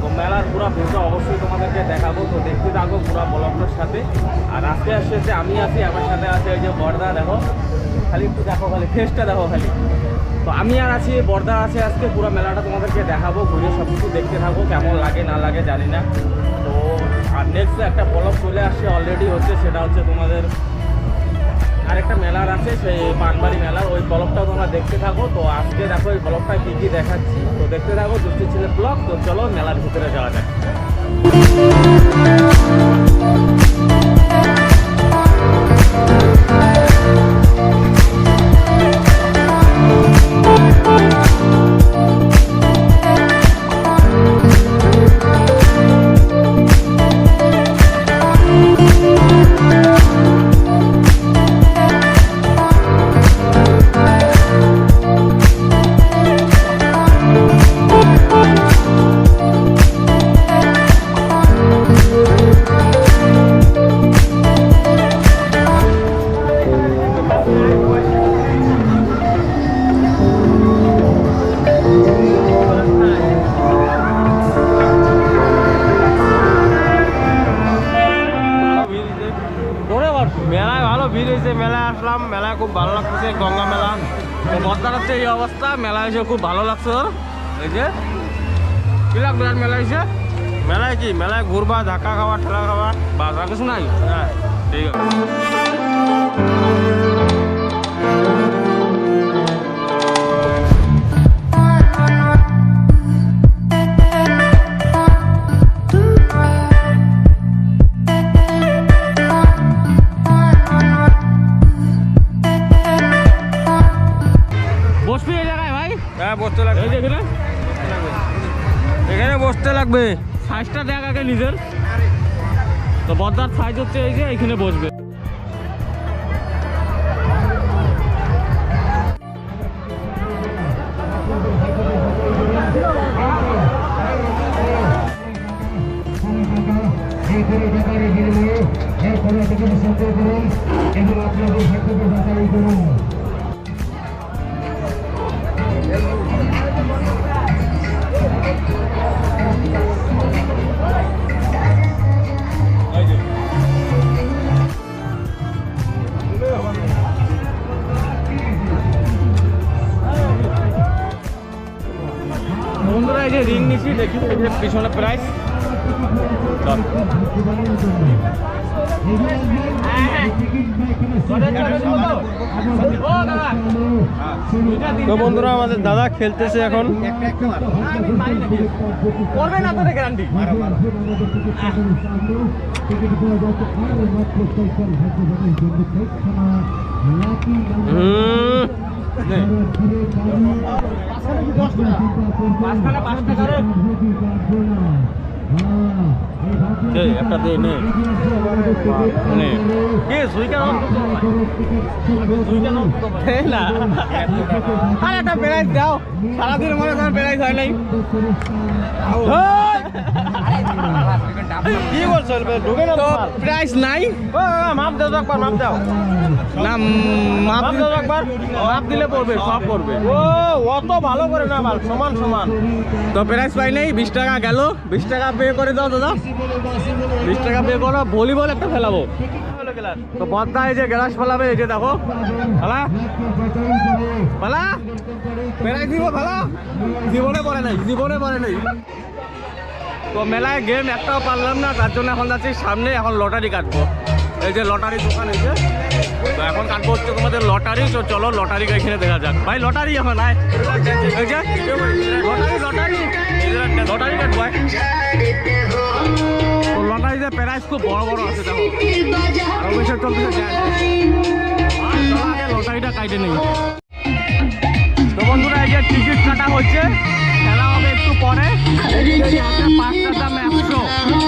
তো মেলার পুরো ভিডিও অবশ্যই তোমাদেরকে দেখাবো। তো দেখতে থাকো পুরো ব্লগটার সাথে। আর আজকে আসছে হচ্ছে আমি আছি, আমার সাথে আছে ওই যে বর্দা, দেখো। খালি একটু দেখো, খালি ফেসটা দেখো খালি। তো আমি আর আছি, বর্দা আছে আজকে, পুরো মেলাটা তোমাদেরকে দেখাবো ঘুরে সব কিছু দেখতে থাকো, কেমন লাগে, না লাগে, জানি না। তো আর নেক্সট একটা ব্লগ চলে আসছে অলরেডি হচ্ছে, সেটা হচ্ছে তোমাদের আরেকটা মেলার আছে, সেই পানবাড়ি মেলার। ওই ব্লগটাও তোমরা দেখতে থাকো। তো আজকে দেখো ওই ব্লগটা কী কী দেখাচ্ছি। তো দেখতে থাকো, দুষ্টি ছেলে ব্লক তো চলো, মেলার ভিতরে যাওয়া যাক। হয়েছে মেলায় আসলাম মেলায় খুব ভালো লাগতেছে গঙ্গা মেলা। বর্তার হচ্ছে এই অবস্থা মেলা এসে খুব ভালো লাগছে। ওর এই যে কিলাক বিরাট মেলা এসে মেলায় কি? মেলায় ঘুরবা ধাক্কা খাওয়া ঠেলা খাওয়া বাস আর কিছু নাই? হ্যাঁ ঠিক আছে। হ্যাঁ বসতে লাগবে এখানে এখানে বসতে লাগবে সাইজটা দেখ আগে নিজের তো বর্দার সাইজ হচ্ছে এই যে এখানে বসবে আপনাদের ভাগ্যকে বাঁচাই করুন নিছি দেখি পিছনে প্রাইস তো বন্ধুরা আমাদের দাদা খেলতেছে এখন। করবে না তো গ্যারান্টি হুম। এই একটা দে নে। মানে কে সুই কেন সুই কেন না। আরে একটা বেড়াই দাও। সারাদিন মনে তোমার বেড়াই হয় নাই। কি বলছো ঢুকে না তো নাই। মাপ দাও একবার মাপ দাও। না মাপ দাও একবার। মাপ দিলে পড়বে সব পড়বে। ও অত ভালো করে না মাল সমান সমান। তো প্রাইজ পাই নাই বিশ টাকা গেল। বিশ টাকা পে করে দাও দাদা। বিশ টাকা পে করো ভলিবল একটা ফেলাবো তো বদ্দা এই যে গ্লাস ফেলাবে এই যে দেখো। প্রাইজ দিব ফালা? জীবনে পড়ে নাই জীবনে পড়ে নাই। তো মেলায় গেম একটাও পারলাম না, তার জন্য এখন যাচ্ছি সামনে, এখন লটারি কাটবো। এই যে লটারি দোকান যে, তো এখন কাটবো হচ্ছে তোমাদের লটারি তো চলো লটারি এখানে দেখা যাক। ভাই লটারি এখন, আয়। এই যে লটারি লটারি লটারিতে প্রাইস খুব বড় বড় আছে, দেখো। আর অবশ্যই লটারিটা কাটে নেই। তো বন্ধুরা, এই যে টিকিট কাটা হচ্ছে। খেলা হবে একটু পরে। এই যে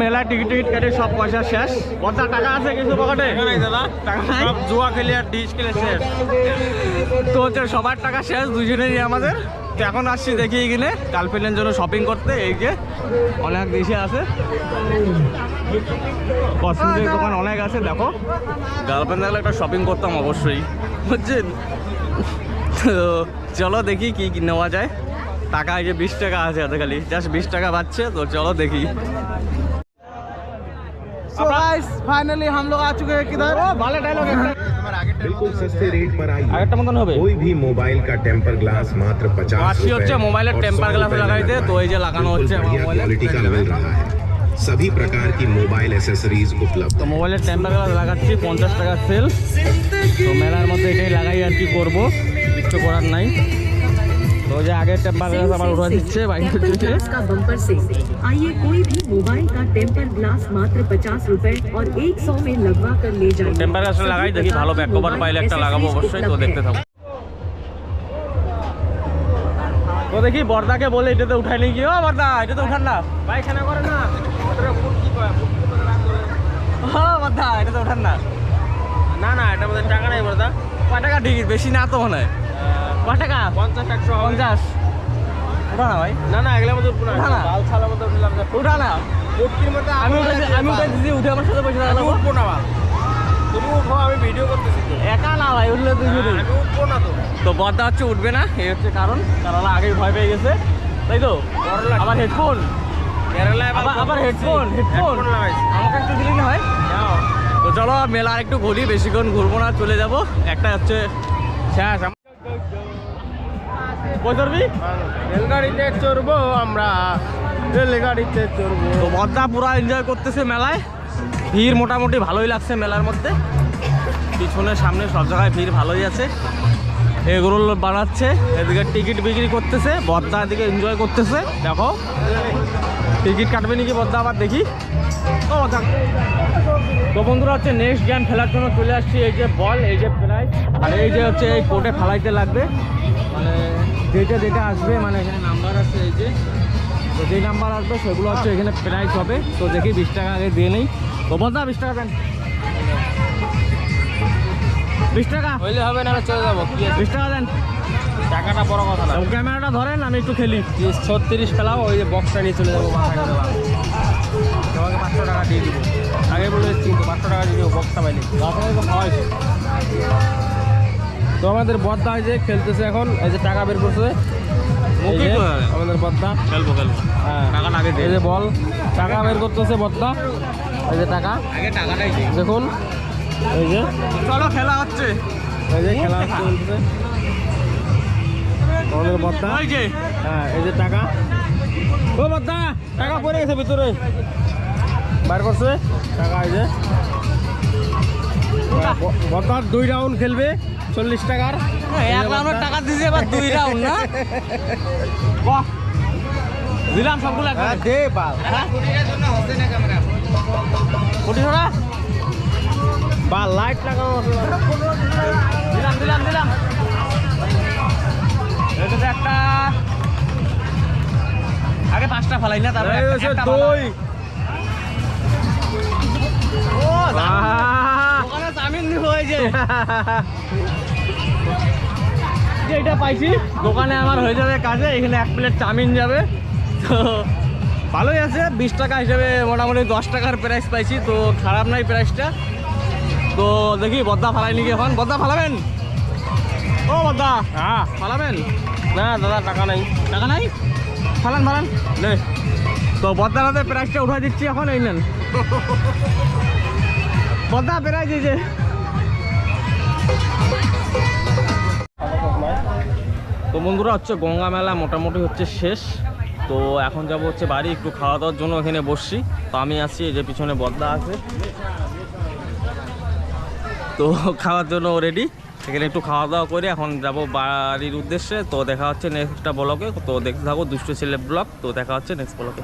মেলা টিকিট টিকিট কেটে সব পয়সা শেষ। কত টাকা আছে কিছু পকেটে? সব জুয়া খেলে আর ডিশ খেলে শেষ। তো হচ্ছে সবার টাকা শেষ দুজনেরই আমাদের। তো এখন আসছি দেখি এখানে। গার্লফ্রেন্ডের জন্য শপিং করতে এই যে অনেক দেশে আছে। কসমেটিক দোকান অনেক আছে দেখো। গার্লফ্রেন্ড থাকলে একটা শপিং করতাম অবশ্যই বুঝছেন? তো চলো দেখি কি কি নেওয়া যায়। টাকা এই যে বিশ টাকা আছে হাতে খালি জাস্ট বিশ টাকা পাচ্ছে তো চলো দেখি। ফাইনালি हम लोग आ चुके हैं किधर ভালো ডায়লগ बिल्कुल सस्ते रेट पर आई আরেকটা মতন হবে कोई भी मोबाइल का टेम्पर ग्लास मात्र पचास আসছি হচ্ছে মোবাইলের টেম্পার গ্লাস লাগাইতে তো এই যে লাগানো হচ্ছে আমার মোবাইলে क्वालिटी का मिल रहा है सभी प्रकार की मोबाइल एसेसरीज उपलब्ध তো মোবাইলের টেম্পার গ্লাস লাগাচ্ছি পঞ্চাশ টাকা সেল তো মেলার মধ্যে এটাই লাগাই আর কি করবো কিছু করার নাই তো ওই যে আগের টেম্পার গ্লাস আমার উঠে দিচ্ছে বাইকের टेम्पर থেকে ग्लास का बम्पर से आइए कोई भी मोबाइल का टेम्पर ग्लास मात्र पचास रुपए और एक सौ में लगवा कर ले जाइए টেম্পার গ্লাস লাগাই দেখি ভালো ব্যাক কভার পাইলে একটা লাগাবো অবশ্যই তো দেখতে থাকো তো দেখি বর্দাকে বলে এটাতে উঠাই নিয়ে গিয়ে ও বর্দা এটাতে উঠান না পায়খানা করে না ওটা ফুট কি কয় ফুট ও বর্দা এটাতে উঠান না না না এটা আমাদের টাকা নাই বড়দা কয় টাকা টিকিট বেশি না তো মনে হয় কয় টাকা পঞ্চাশ একশো হবে। পঞ্চাশ উঠা না ভাই। না না এগুলোর উঠবো না। বাল ছালার মধ্যে উঠলাম না উঠা না? আমি উঠে আমি উঠে দিদি উঠে আমার সাথে লাগাবো উঠবো না বাল। তুমি উঠো আমি ভিডিও করতেছি তো। একা না ভাই উঠলে তুই আমি উঠবো না তো। তো বর্দা হচ্ছে উঠবে না এই হচ্ছে কারণ। কারণ আগে ভয় পেয়ে গেছে। তাই তো? আবার হেডফোন আবার হেডফোন হেডফোন আমাকে একটু দিলি না হয় তো চলো মেলা আর একটু ঘুরি বেশিক্ষণ ঘুরবো না চলে যাব। একটা হচ্ছে শেষ। কই ধরবি? রেলগাড়িতে চড়বো আমরা। রেলগাড়িতে চড়বো। তো বর্দা পুরো এনজয় করতেছে মেলায়। ভিড় মোটামুটি ভালোই লাগছে মেলার মধ্যে। পিছনে সামনে সব জায়গায় ভিড় ভালোই আছে। এগুলো বানাচ্ছে এদিকে টিকিট বিক্রি করতেছে বর্দা এদিকে এনজয় করতেছে। দেখো টিকিট কাটবে নাকি বর্দা আবার দেখি। ও তো বন্ধুরা হচ্ছে নেক্সট গেম খেলার জন্য চলে আসছি। এই যে বল এই যে প্রাইজ আর এই যে হচ্ছে এই কোর্টে ফেলাইতে লাগবে। যেটা যেটা আসবে মানে এখানে নাম্বার আছে এই যে তো যেই নাম্বার আসবে সেগুলো হচ্ছে এখানে প্রাইস হবে। তো দেখি বিশ টাকা আগে দিয়ে নেই। তো বলতা বিশ টাকা দেন। বিশ টাকা। হইলে হবে না চলে যাব। বিশ টাকা দেন। টাকাটা বড় কথা না। ক্যামেরাটা ধরেন আমি একটু খেলি। ছত্রিশ ফেলাও ওই যে বক্সটা নিয়ে চলে যাব তোমাকে পাঁচশো টাকা দিয়ে দিব। আগে বলে এসছি তো পাঁচশো টাকা দিয়ে দিব বক্সটা পাইলে। খাওয়াইছি তো আমাদের বদ্দা এই যে খেলতেছে এখন এই যে টাকা বের করছে। আমাদের বদ্দা খেলব খেলব। হ্যাঁ। এই যে বল টাকা বের করতেছে বদ্দা এই যে টাকা। আগে টাকাটাই দেখুন এই যে। চলো খেলা হচ্ছে। এই যে খেলা চলছে আমাদের বদ্দা হ্যাঁ এই যে টাকা। ও বদ্দা টাকা পড়ে গেছে ভিতরে। বার করছে। টাকা এই যে। দুই রাউন্ড খেলবে। চল্লিশ টাকার। এক রাউন্ডের টাকা দিয়েছে এবার দুই রাউন্ড না? বাহ। দিলাম সবগুলো দে বাল। হ্যাঁ? কোটি টাকা? বা লাইট লাগানো দিলাম দিলাম দিলাম। এটাতে একটা। আগে পাঁচটা ফালাই না তারপরে দই। ও দারুণ। আহ! দোকানে যে এটা পাইছি। দোকানে আমার হয়ে যাবে কাজে এখানে এক প্লেট চাউমিন যাবে। তো ভালোই আছে বিশ টাকা হিসেবে মোটামুটি দশ টাকার প্রাইস পাইছি তো খারাপ নাই প্রাইসটা তো দেখি বদ্দা ফালাই নাকি এখন। বদ্দা ফালাবেন? ও বদ্দা হ্যাঁ। ফালাবেন? না দাদা টাকা নাই। টাকা নাই? ফালান ফালান। নে। তো বদ্দার হাতে প্রাইসটা উঠাই দিচ্ছি এখন এই নেন। বদ্দা প্রাইস দিয়েছে। তো বন্ধুরা হচ্ছে গঙ্গা মেলা মোটামুটি হচ্ছে শেষ। তো এখন যাব হচ্ছে বাড়ি, একটু খাওয়া দাওয়ার জন্য এখানে বসছি। তো আমি আসছি এই যে পিছনে বদলা আছে। তো খাওয়ার জন্য রেডি সেখানে একটু খাওয়া দাওয়া করে এখন যাব বাড়ির উদ্দেশ্যে। তো দেখা হচ্ছে নেক্সটটা ব্লকে তো দেখতে থাকো দুষ্ট ছেলে ব্লক তো দেখা হচ্ছে নেক্সট ব্লগে